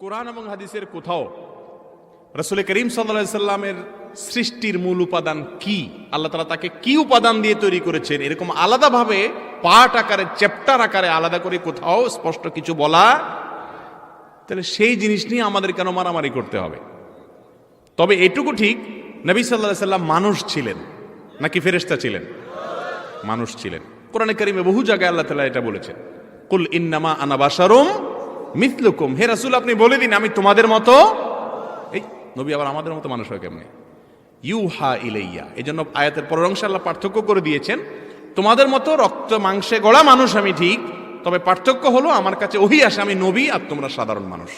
কোরআন এবং হাদিসের কোথাও রসুল করিম সাল্লা সাল্লামের সৃষ্টির মূল উপাদান কি? আল্লাহ তালা তাকে কি উপাদান দিয়ে তৈরি করেছেন? এরকম আলাদাভাবে পার্ট আকারে, চ্যাপ্টার আকারে আলাদা করে কোথাও স্পষ্ট কিছু বলা তাহলে সেই জিনিস নিয়ে আমাদের কেন মারামারি করতে হবে? তবে এটুকু ঠিক, নবী সাল্লাহ সাল্লাম মানুষ ছিলেন। নাকি ফেরেস্তা ছিলেন? মানুষ ছিলেন। কোরআনে কারিমে বহু জায়গায় আল্লাহ তালা এটা বলেছেন। কুল ইন্নামা আনাবাসারুম মিথলুকুম। হে রাসূল, আপনি বলে দিন, আমি তোমাদের মতো? এই নবী আবার আমাদের মতো মানুষ হয় কেমনে? ইউহা ইলাইয়া। এই জন্য আয়াতের পরের অংশে আল্লাহ পার্থক্য করে দিয়েছেন। তোমাদের মতো রক্ত, মাংসে গড়া মানুষ আমি ঠিক, তবে পার্থক্য হলো আমার কাছে ওহি আসে, আমি নবী আর তোমরা সাধারণ মানুষ।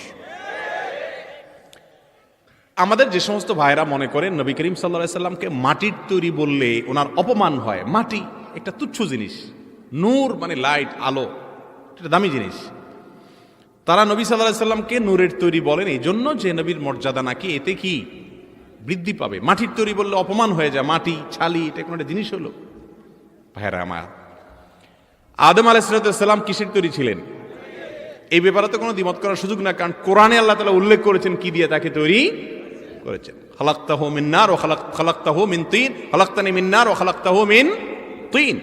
আমাদের যে সমস্ত ভাইরা মনে করেন, নবী করিম সাল্লা সাল্লামকে মাটির তৈরি বললে ওনার অপমান হয়। মাটি একটা তুচ্ছ জিনিস। নূর মানে লাইট, আলো। এটা দামি জিনিস। তারা নবী সাল্লাহ সাল্লামকে নূরের তৈরি বলেন এই জন্য যে নবীর মর্যাদা নাকি এতে কি বৃদ্ধি পাবে? মাটির তৈরি বললে অপমান হয়ে যায়, মাটি, ছালি, এটা কোনো একটা জিনিস হলো? ভাইরা আমার, আদম আলাইসালাম কিসের তৈরি ছিলেন? এই ব্যাপারে তো কোনো দ্বিমত করার সুযোগ না কারণ কোরআনে আল্লাহ তালা উল্লেখ করেছেন কি দিয়ে তাকে তৈরি করেছেন। খালাক্তাহ মিন্নার ও খালাক খালাক্তাহ মিন তিন, খালাক্তানি মিন্নার ও খালাক্তাহ মিন তিন।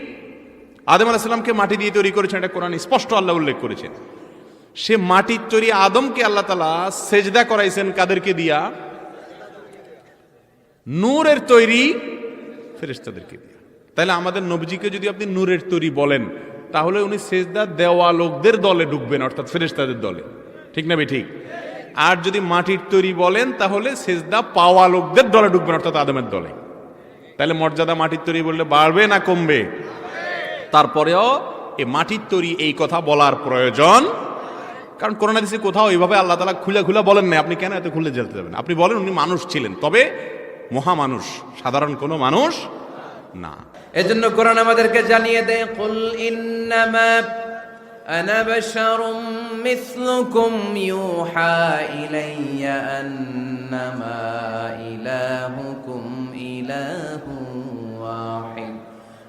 আদম আলাহিসাল্লামকে মাটি দিয়ে তৈরি করেছেন, এটা কোরআন স্পষ্ট আল্লাহ উল্লেখ করেছেন। সে মাটির তৈরি আদমকে আল্লাহ তালা সেজদা করাইছেন কাদেরকে দিয়া? নূরের তৈরি ফেরেস্তাদেরকে দিয়া। তাহলে আমাদের নবজিকে যদি আপনি নূরের তৈরি বলেন, তাহলে উনি সেজদা দেওয়া লোকদের দলে ঢুকবেন, অর্থাৎ ফেরেস্তাদের দলে। ঠিক না ঠিক। আর যদি মাটির তৈরি বলেন, তাহলে সেজদা পাওয়া লোকদের দলে ঢুকবেন, অর্থাৎ আদমের দলে। তাহলে মর্যাদা মাটির তৈরি বললে বাড়বে না কমবে? তারপরেও এই মাটির তৈরি এই কথা বলার প্রয়োজন কারণ করোনা দেশে কোথাও এইভাবে আল্লাহ তালা খুলে খুলে বলেন না আপনি কেন এত খুলে যেতে যাবেন? আপনি বলেন উনি মানুষ ছিলেন, তবে মহামানুষ সাধারণ কোনো মানুষ না। এজন্য কোরআন আমাদেরকে জানিয়ে দেয়, কুল ইন্নামা ওয়াহিদ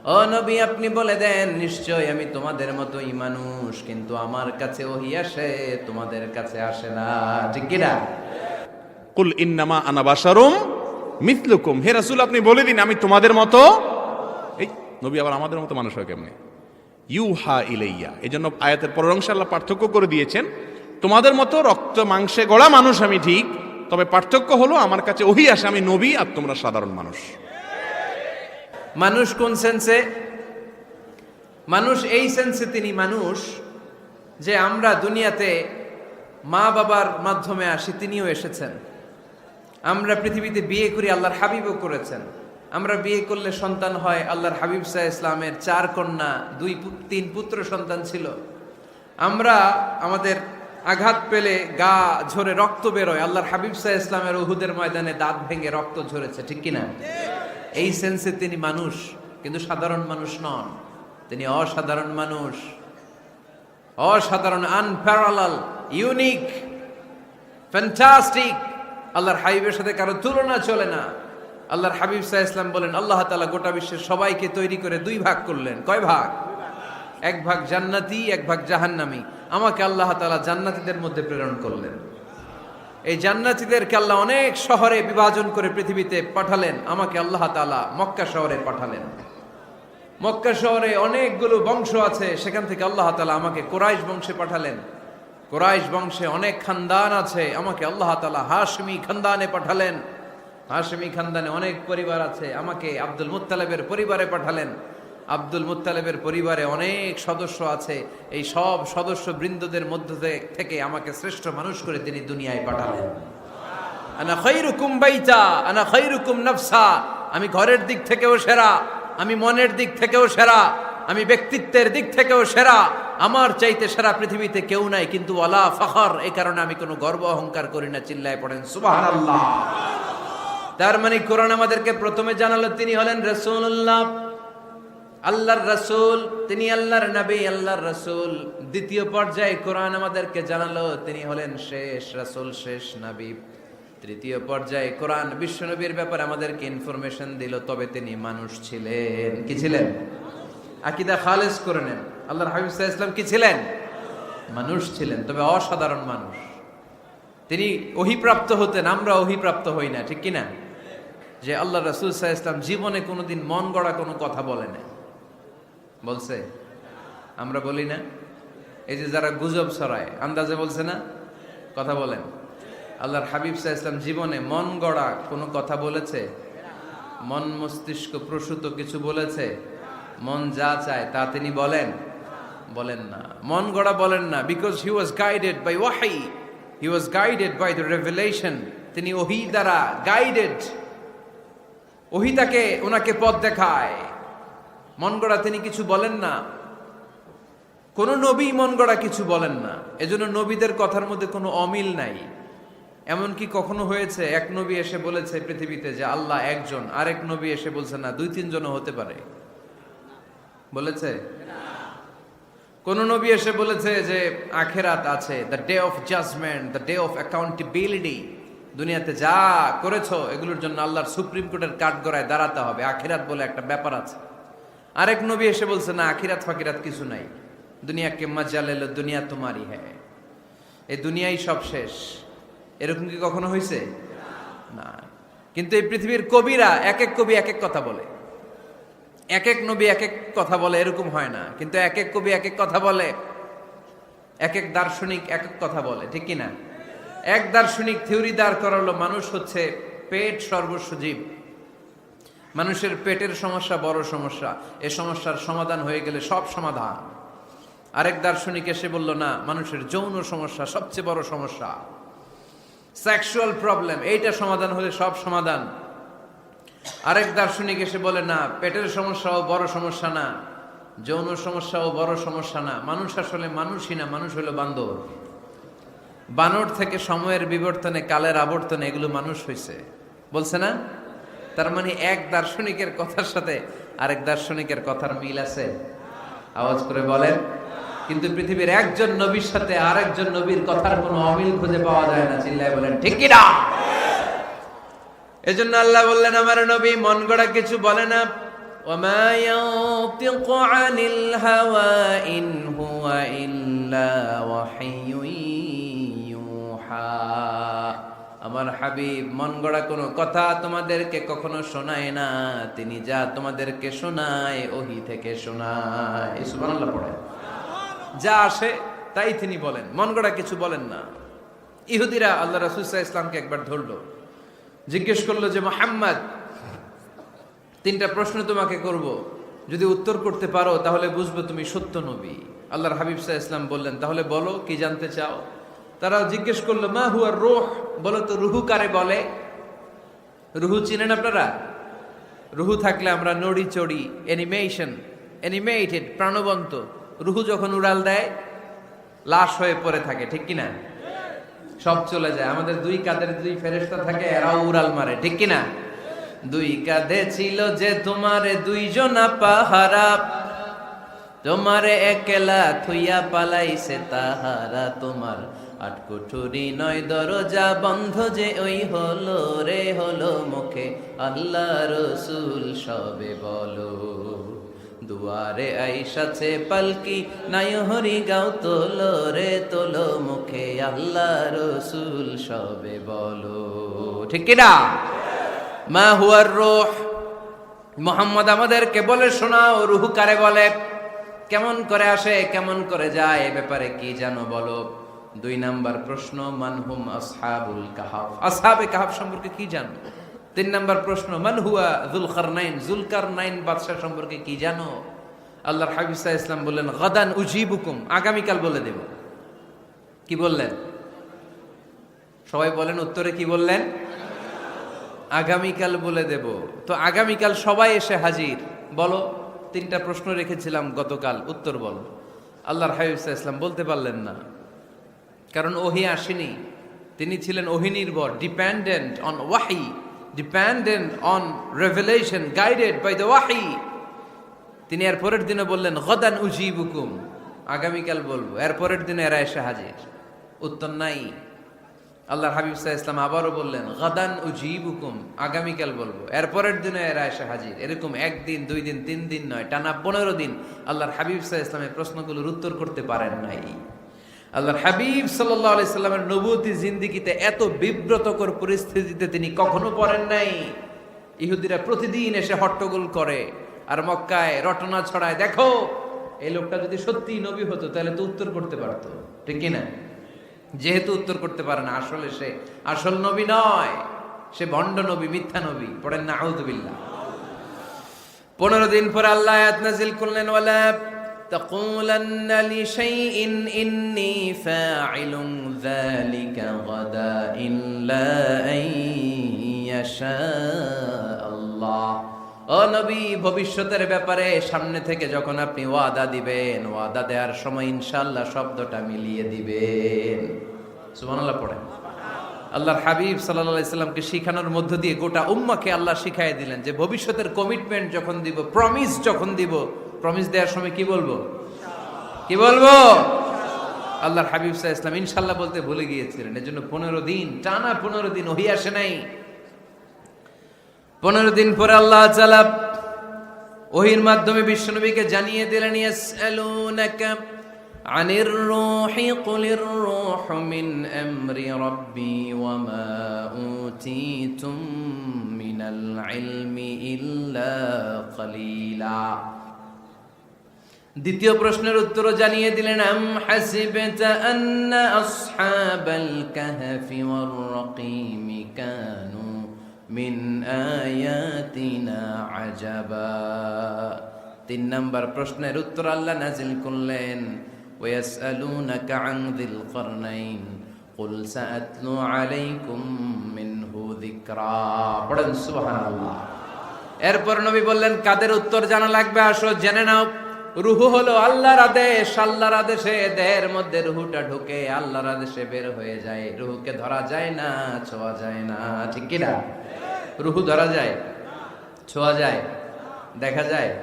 ও নবী, আপনি বলে দেন নিশ্চয় আমি তোমাদের মতোই মানুষ, কিন্তু আমার কাছে ওহি আসে, তোমাদের কাছে আসে না। ঠিক কিনা? কুল ইন্নামা আনাবাসারুম মিথলুকুম। হে রাসূল, আপনি বলে দিন, আমি তোমাদের মতো? এই নবী আবার আমাদের মতো মানুষ হয় কেমনে? ইউহা ইলাইয়া। এই জন্য আয়াতের পরের অংশে আল্লাহ পার্থক্য করে দিয়েছেন, তোমাদের মতো রক্ত, মাংসে গড়া মানুষ আমি ঠিক, তবে পার্থক্য হলো আমার কাছে ওহি আসে, আমি নবী আর তোমরা সাধারণ মানুষ। মানুষ কোন সেন্সে মানুষ এই সেন্সে তিনি মানুষ যে আমরা দুনিয়াতে মা বাবার মাধ্যমে আসি, তিনিও এসেছেন। আমরা পৃথিবীতে বিয়ে করি, আল্লাহর হাবিবও করেছেন। আমরা বিয়ে করলে সন্তান হয়, আল্লাহর হাবিব সাহা ইসলামের চার কন্যা, দুই তিন পুত্র সন্তান ছিল। আমরা আমাদের আঘাত পেলে গা ঝরে রক্ত বেরোয়, আল্লাহর হাবিব সাহা ইসলামের উহুদের ময়দানে দাঁত ভেঙে রক্ত ঝরেছে, ঠিক কিনা? এই সেন্সে তিনি মানুষ, কিন্তু সাধারণ মানুষ নন। তিনি অসাধারণ মানুষ। অসাধারণ আনপ্যারালাল ইউনিক ফ্যান্টাস্টিক আল্লাহর হাবিবের সাথে কারও তুলনা চলে না। আল্লাহর হাবিব সাহা ইসলাম বলেন, আল্লাহ তালা গোটা বিশ্বের সবাইকে তৈরি করে দুই ভাগ করলেন। কয় ভাগ? এক ভাগ জান্নাতি, এক ভাগ জাহান্নামি। আমাকে আল্লাহ তালা জান্নাতীদের মধ্যে প্রেরণ করলেন। এই জান্নাতীদেরকে আল্লাহ অনেক শহরে বিভাজন করে পৃথিবীতে পাঠালেন। আমাকে আল্লাহ তালা মক্কা শহরে পাঠালেন। মক্কা শহরে অনেকগুলো বংশ আছে, সেখান থেকে আল্লাহ তালা আমাকে কোরাইশ বংশে পাঠালেন। কোরাইশ বংশে অনেক খানদান আছে, আমাকে আল্লাহ তালা হাশমি খানদানে পাঠালেন। হাশমি খানদানে অনেক পরিবার আছে, আমাকে আব্দুল মুত্তালেবের পরিবারে পাঠালেন। আব্দুল মুত্তালেবের পরিবারে অনেক সদস্য আছে। এই সব সদস্য বৃন্দদের মধ্য থেকে আমাকে শ্রেষ্ঠ মানুষ করে তিনি দুনিয়ায় পাঠালেন। আনা খৈরুকুম বাইতা, আনা খৈরুকুম নফসা, আমি ঘরের দিক থেকেও সেরা, আমি মনের দিক থেকেও সেরা, আমি ব্যক্তিত্বের দিক থেকেও সেরা, আমার চাইতে সেরা পৃথিবীতে কেউ নাই, কিন্তু ওয়ালা ফখর এই কারণে আমি কোনো গর্ব অহংকার করি না, চিল্লায় পড়েন, সুবহানাল্লাহ। তার মানে কোরআন আমাদেরকে প্রথমে জানালো, তিনি হলেন রাসূলুল্লাহ। আল্লাহর রাসূল, তিনি আল্লাহর নবী, আল্লাহর রাসূল। দ্বিতীয় পর্যায়ে কোরআন আমাদেরকে জানালো, তিনি হলেন শেষ রাসূল, শেষ নবী। তৃতীয় পর্যায়ে কোরআন বিশ্বনবীর ব্যাপারে আমাদেরকে ইনফরমেশন দিল, তবে তিনি মানুষ ছিলেন। কি ছিলেন? আকিদা খালেজ করে নেন। আল্লাহর হাবিব ইসলাম কি ছিলেন? মানুষ ছিলেন, তবে অসাধারণ মানুষ। তিনি অহিপ্রাপ্ত হতেন, আমরা অহিপ্রাপ্ত হই না, ঠিক কিনা? যে আল্লাহ রসুল সাহা ইসলাম জীবনে কোনোদিন মন গড়া কোনো কথা বলে না বলছে। আমরা বলি না। এই যে যারা গুজব ছড়ায়, আন্দাজে বলছে না? কথা বলেন। আল্লাহর হাবিব সাহা ইসলাম জীবনে মন গড়া কোনো কথা বলেছে? মন মস্তিষ্ক প্রসূত কিছু বলেছে? মন যা চায় তা তিনি বলেন। বলেন না। মন গড়া বলেন না। Because he was guided by ওয়াহাই he was guided by the revelation তিনি ওহি দ্বারা গাইডেড ওহি তাকে, ওনাকে পথ দেখায়। মন গড়া তিনি কিছু বলেন না। কোন নবী মন গড়া কিছু বলেন না। এজন্য নবীদের কথার মধ্যে কোনো অমিল নাই। এমনকি কখনো হয়েছে, এক নবী এসে বলেছে পৃথিবীতে যে আল্লাহ একজন, আরেক নবী এসে বলছে না, দুই তিনজনও হতে পারে। বলেছে? কোন নবী এসে বলেছে যে আখেরাত আছে the day of judgement the day of accountability দুনিয়াতে যা করেছ, এগুলোর জন্য আল্লাহর সুপ্রিম কোর্টের কাঠগড়ায় দাঁড়াতে হবে। আখেরাত বলে একটা ব্যাপার আছে। আরেক নবী এসে বলছে, না, আখিরাত ফাকিরাত কিছু নাই। দুনিয়াকে মজা লেলো দুনিয়া তোমারই হ্যাঁ এই দুনিয়াই সব শেষ। এরকম কি কখনো হয়েছে না। কিন্তু এই পৃথিবীর কবিরা এক এক কবি এক এক কথা বলে। এক এক নবী এক এক কথা বলে, এরকম হয় না। কিন্তু এক এক কবি এক এক কথা বলে। এক এক দার্শনিক এক এক কথা বলে, ঠিক কি না? এক দার্শনিক থিওরি দাঁড় করালো, মানুষ হচ্ছে পেট সর্বস্ব জীব। মানুষের পেটের সমস্যা, বড় সমস্যা। এ সমস্যার সমাধান হয়ে গেলে সব সমাধান। আরেক দার্শনিক এসে বলল, না, মানুষের যৌন সমস্যা সবচেয়ে বড় সমস্যা। সেক্সুয়াল প্রবলেম এইটা সমাধান হলে সব সমাধান। আরেক দার্শনিক এসে বলে, না, পেটের সমস্যাও বড় সমস্যা না, যৌন সমস্যাও বড় সমস্যা না। মানুষ আসলে মানুষই না, মানুষ হলো বান্দর। বানর থেকে সময়ের বিবর্তনে, কালের আবর্তনে এগুলো মানুষ হয়েছে বলছে না? তার মানে এক দার্শনিকের কথার সাথে আরেক দার্শনিকের কথার মিল আছে। আওয়াজ করে বলেন, কিন্তু পৃথিবীর একজন নবীর সাথে আরেকজন নবীর কথার কোনো অমিল খুঁজে পাওয়া যায় না, চিল্লায় বলেন, ঠিক কিনা এই জন্য আল্লাহ বললেন, আমার নবী মন গড়া কিছু বলে না। ইল্লা আমার হাবিব, মন গড়া কোনো কথা তোমাদেরকে কখনো শোনায় না। তিনি যা তোমাদেরকে শোনায়, ওহি থেকে শোনায়। সুবহানাল্লাহ যা আসে, তাই তিনি বলেন। মন গড়া কিছু বলেন না। ইহুদিরা আল্লাহ সাল্লাল্লাহু ইসলামকে একবার ধরলো। জিজ্ঞেস করল যে, মোহাম্মদ, তিনটা প্রশ্ন তোমাকে করব। যদি উত্তর করতে পারো, তাহলে বুঝবে তুমি সত্য নবী। আল্লাহর হাবিব সাহা ইসলাম বললেন, তাহলে বলো, কি জানতে চাও? তারা জিজ্ঞেস করল, মা হুয়ার রোহ? বলো তো, রুহু কারে বলে? রুহু চিনেন আপনারা? রুহু থাকলে আমরা নড়ি চড়ি অ্যানিমেশন অ্যানিমেটেড প্রাণবন্ত। রুহু যখন উড়াল দেয়, লাশ হয়ে পড়ে থাকে, ঠিক কিনা? সব চলে যায়। আমাদের দুই কাঁধের দুই ফেরেস্তা থাকে, এরাও উড়াল মারে, ঠিক কিনা? দুই কাঁধে ছিল যে তোমারে দুইজনা পাহারা, তোমারে একলা থুইয়া পালাইছে তাহারা তোমার আটকুঠুরি নয় দরজা বন্ধ যে ওই হলো রে হলো মুখে। আল্লাহ রসুল সবে বলো, দুয়ারে আইসাছে পালকি নাই হরি গাও তোলো রে তোলো মুখে। আল্লাহ রসুল সবে বলো, ঠিক কিনা? মা হুয়ার রোহ, মোহাম্মদ আমাদেরকে বলে শোনাও, রুহু কারে বলে? কেমন করে আসে, কেমন করে যায়, এ ব্যাপারে কি জানো বলো। দুই নাম্বার প্রশ্ন মানহুম আসহাবুল কাহাফ আসহাবে কাহাফ সম্পর্কে কি জানো? তিন নাম্বার প্রশ্ন মানহুয়া জুলকার নাইন জুলকার নাইন বাদশাহ সম্পর্কে কি জানো? আল্লাহর হাবিসা ইসলাম বললেন, গদান উজিবুকুম, আগামীকাল বলে দেব। কি বললেন? সবাই বলেন উত্তরে কি বললেন? আগামীকাল বলে দেব। তো আগামীকাল সবাই এসে হাজির। বলো, তিনটা প্রশ্ন রেখেছিলাম গতকাল, উত্তর বলো। আল্লাহর হাবিব ইসলাম বলতে পারলেন না। কারণ ওহি আসেনি। তিনি ছিলেন অহিনির্ভর ডিপেন্ডেন্ট অন ওয়াহি dependent on revelation guided by the ওয়াহি তিনি এর পরের দিনে বললেন, গদান উজিবুকুম। আগামীকাল বলব, এর পরের দিনে এরা এসে হাজির। উত্তর নাই। আল্লাহর হাবিব সাহা ইসলাম আবারও বললেন, গাদান উজিবুকুম। আগামীকাল বলব এরপরের দিনে এরা এসে হাজির। এরকম একদিন, দুই দিন, তিন দিন নয়, টানা পনেরো দিন আল্লাহর হাবিব সাহা ইসলামের প্রশ্নগুলোর উত্তর করতে পারেন নাই। আল্লাহর হাবিব সাল্লাহ আলি সাল্লামের নবুতি জিন্দিগিতে এত বিব্রতকর পরিস্থিতিতে তিনি কখনো পড়েন নাই। ইহুদিরা প্রতিদিন এসে হট্টগোল করে আর মক্কায় রটনা ছড়ায়। দেখো, এই লোকটা যদি সত্যি নবী হতো, তাহলে তো উত্তর করতে পারতো। ঠিক না? যেহেতু উত্তর করতে পারে না, আসলে সে আসল নবী নয়। সে ভণ্ড নবী, মিথ্যা নবী। পড়েন না আউদুবিল্লাহ পনেরো দিন পর আল্লাহ করলেন, ওয়ালা تقولن لشيء إني فاعل ذلك غدا إلا أن يشاء الله ও নবী ভবিষ্যতের ব্যাপারে সামনে থেকে যখন আপনি ওয়াদা দিবেন ওয়াদা দেওয়ার সময় ইনশাআল্লাহ শব্দটা মিলিয়ে দিবেন সুবহানাল্লাহ পড়েন আল্লাহর হাবিব সাল্লাল্লাহু আলাইহি সাল্লামকে শিখানোর মধ্য দিয়ে গোটা উম্মাকে আল্লাহ শিখাই দিলেন যে ভবিষ্যতের কমিটমেন্ট যখন দিব প্রমিস যখন দিব প্রমিস দেওয়ার সময় কি বলব? কি বলব? আল্লাহর হাবিব সাহা ইসলাম ইনশাল্লাহ বলতে ভুলে গিয়েছিলেন। এর জন্য পনেরো দিন, টানা পনেরো দিন ওহি আসে নাই। পনেরো দিন পরে আল্লাহ চালাব ওহির মাধ্যমে বিশ্বনবীকে জানিয়ে দিলেন আনির রূহি, কুলির রূহু মিন আমরি রাব্বি ওয়া মা মিনাল ইল্লা কলিলা। দ্বিতীয় প্রশ্নের উত্তরও জানিয়ে দিলেন আম হাসিবতা আন্না আসহাবাল কাহফি ওয়ার রাকিম কানু মিন আয়াতিনা আজাবা তিন নম্বর প্রশ্নের উত্তর আল্লাহ নাজিল করলেন ওয়াসআলুনাকা আন যিল করনাইন قل سأتلو عليكم منه ذكرا পড়েন সুবহানাল্লাহ এরপর নবী বললেন কাদের উত্তর জানা লাগবে আসো জেনে নাও রুহু হলো আল্লাহর আদেশ, আল্লাহর আদেশে দেহের মধ্যে রুহুটা ঢুকে আল্লাহর আদেশে বের হয়ে যায়। রুহুকে ধরা যায় না, ছোঁয়া যায় না, ঠিক কি না রুহু ধরা যায়, ছোঁয়া যায়, দেখা যায়।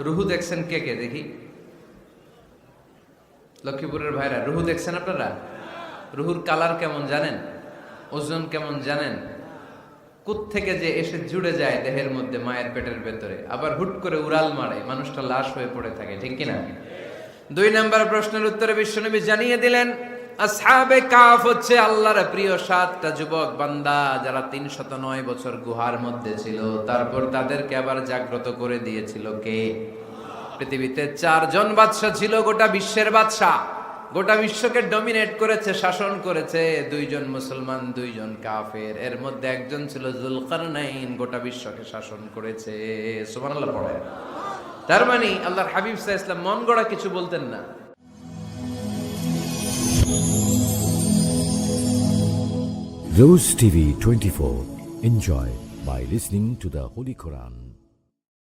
রুহু দেখছেন কে কে? দেখি। লক্ষ্মীপুরের ভাইরা, রুহু দেখছেন আপনারা? রুহুর কালার কেমন জানেন? ওজন কেমন জানেন? থেকে যে এসে জুড়ে যায় দেহের মধ্যে মায়ের পেটের ভেতরে, আবার হুট করে উড়াল মারে, মানুষটা লাশ হয়ে পড়ে থাকে, ঠিক কিনা? দুই নাম্বার প্রশ্নের উত্তরে বিশ্বনবী জানিয়ে দিলেন, আসহাবে কাফ হচ্ছে আল্লাহর প্রিয় সাতটা যুবক বান্দা যারা তিনশত নয় বছর গুহার মধ্যে ছিল, তারপর তাদেরকে আবার জাগ্রত করে দিয়েছিল কে? পৃথিবীতে চারজন বাদশা ছিল, গোটা বিশ্বের বাদশা গোটা বিশ্বকে ডমিনেট করেছে, শাসন করেছে, দুইজন মুসলমান, দুইজন কাফের এর মধ্যে একজন ছিল জুলকারনাইন, গোটা বিশ্বকে শাসন করেছে সুবহানাল্লাহ পড়ে তার মানে আল্লাহর হাবিব সাহা ইসলাম মন গড়া কিছু বলতেন না Rose TV 24. Enjoy by listening to the Holy Quran.